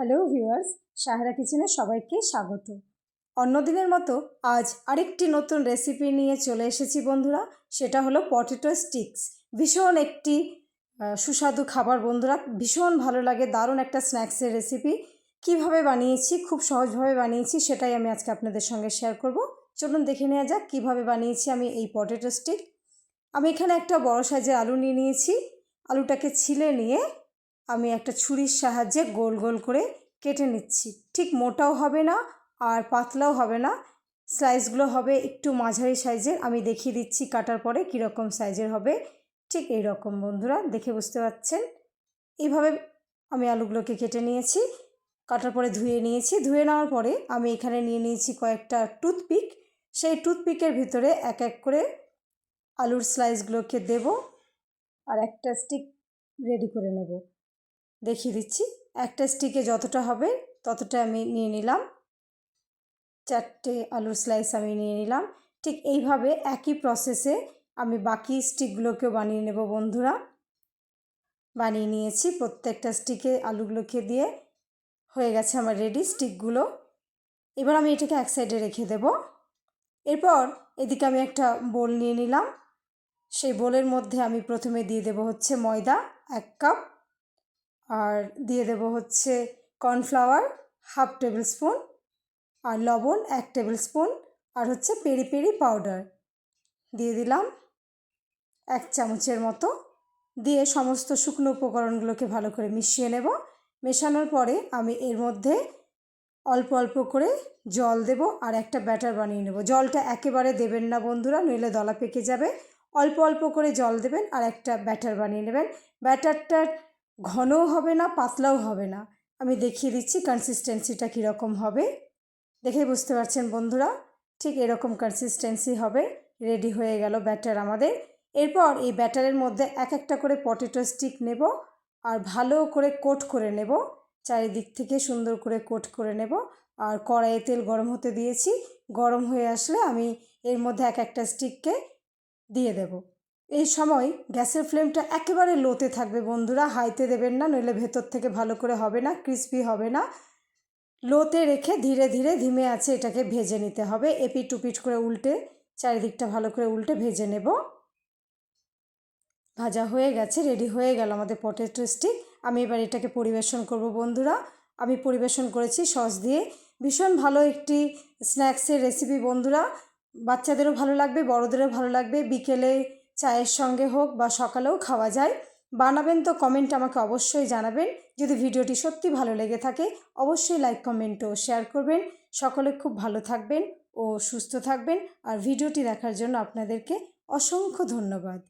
Hello viewers Sahara কিচেনে সবাইকে স্বাগত। অন্যদিনের মতো আজ আরেকটি নতুন রেসিপি নিয়ে চলে এসেছি বন্ধুরা। সেটা হলো পটেটো স্টিক্স ভীষণ একটি সুস্বাদু খাবার বন্ধুরা। ভীষণ ভালো লাগে, দারুণ একটা স্ন্যাক্সের রেসিপি কীভাবে বানিয়েছি, খুব সহজভাবে বানিয়েছি, সেটাই আমি আজকে আপনাদের সঙ্গে শেয়ার করব। চলুন দেখে নেওয়া যাক কীভাবে বানিয়েছি আমি এই পটেটো স্টিক আমি এখানে একটা বড় সাইজের আলু নিয়ে নিয়েছি। আলুটাকে ছিলে নিয়ে আমি একটা ছুরির সাহায্যে গোল গোল করে কেটে নিচ্ছি। ঠিক মোটাও হবে না আর পাতলাও হবে না। স্লাইসগুলো হবে একটু মাঝারি সাইজের। আমি দেখিয়ে দিচ্ছি কাটার পরে কীরকম সাইজের হবে। ঠিক এই রকম বন্ধুরা, দেখে বুঝতে পারছেন? এইভাবে আমি আলুগুলোকে কেটে নিয়েছি। কাটার পরে ধুয়ে নিয়েছি। ধুয়ে নেওয়ার পরে আমি এখানে নিয়ে নিয়েছি কয়েকটা টুথপিক। সেই টুথপিকের ভিতরে এক এক করে আলুর স্লাইসগুলোকে দেব আর একটা স্টিক রেডি করে নেব। দেখিয়ে দিচ্ছি। একটা স্টিকে যতটা হবে ততটা আমি নিয়ে নিলাম। চারটে আলুর স্লাইস আমি নিয়ে নিলাম। ঠিক এইভাবে একই প্রসেসে আমি বাকি স্টিকগুলোকেও বানিয়ে নেব বন্ধুরা। বানিয়ে নিয়েছি প্রত্যেকটা স্টিকে আলুগুলোকে দিয়ে। হয়ে গেছে আমার রেডি স্টিকগুলো এবার আমি এটাকে এক সাইডে রেখে দেব। এরপর এদিকে আমি একটা বোল নিয়ে নিলাম। সেই বোলের মধ্যে আমি প্রথমে দিয়ে দেব হচ্ছে ময়দা এক কাপ আর দিয়ে দেব হচ্ছে কর্নফ্লাওয়ার হাফ টেবিল স্পুন, আর লবণ এক টেবিল স্পুন, আর হচ্ছে পেরি পেরি পাউডার। দিয়ে দিলাম এক চামচের মতো। দিয়ে সমস্ত শুকনো উপকরণগুলোকে ভালো করে মিশিয়ে নেব। মেশানোর পরে আমি এর মধ্যে অল্প অল্প করে জল দেব আর একটা ব্যাটার বানিয়ে নেব। জলটা একেবারে দেবেন না বন্ধুরা, নইলে দলা পেকে যাবে। অল্প অল্প করে জল দেবেন আর একটা ব্যাটার বানিয়ে নেবেন। ব্যাটারটা ঘনও হবে না, পাতলাও হবে না। আমি দেখিয়ে দিচ্ছি কনসিস্টেন্সিটা কীরকম হবে। দেখে বুঝতে পারছেন বন্ধুরা, ঠিক এরকম কনসিস্টেন্সি হবে। রেডি হয়ে গেল ব্যাটার আমাদের। এরপর এই ব্যাটারের মধ্যে এক একটা করে পটেটো স্টিক নেব আর ভালো করে কোট করে নেব। চারিদিক থেকে সুন্দর করে কোট করে নেব। আর কড়াইয়ে তেল গরম হতে দিয়েছি। গরম হয়ে আসলে আমি এর মধ্যে এক একটা স্টিককে দিয়ে দেব। এই সময় গ্যাসের ফ্লেমটা একেবারে লোতে থাকবে বন্ধুরা, হাইতে দেবেন না, নইলে ভেতর থেকে ভালো করে হবে না, ক্রিস্পি হবে না। লোতে রেখে ধীরে ধীরে ধিমে আছে এটাকে ভেজে নিতে হবে এপিট টুপিট করে উল্টে, চারিদিকটা ভালো করে উল্টে ভেজে নেব। ভাজা হয়ে গেছে, রেডি হয়ে গেল আমাদের পটেটো স্টিক। আমি এবার এটাকে পরিবেশন করব বন্ধুরা। আমি পরিবেশন করেছি সস দিয়ে। ভীষণ ভালো একটি স্ন্যাক্সের রেসিপি বন্ধুরা। বাচ্চাদেরও ভালো লাগবে, বড়োদেরও ভালো লাগবে। বিকেলে চায়ের সঙ্গে হোক বা সকালেও খাওয়া যায়, বানাবেন তো কমেন্ট আমাকে অবশ্যই জানাবেন। যদি ভিডিওটি সত্যি ভালো লেগে থাকে, অবশ্যই লাইক কমেন্ট ও শেয়ার করবেন। সকলে খুব ভালো থাকবেন ও সুস্থ থাকবেন। আর ভিডিওটি দেখার জন্য আপনাদেরকে অসংখ্য ধন্যবাদ।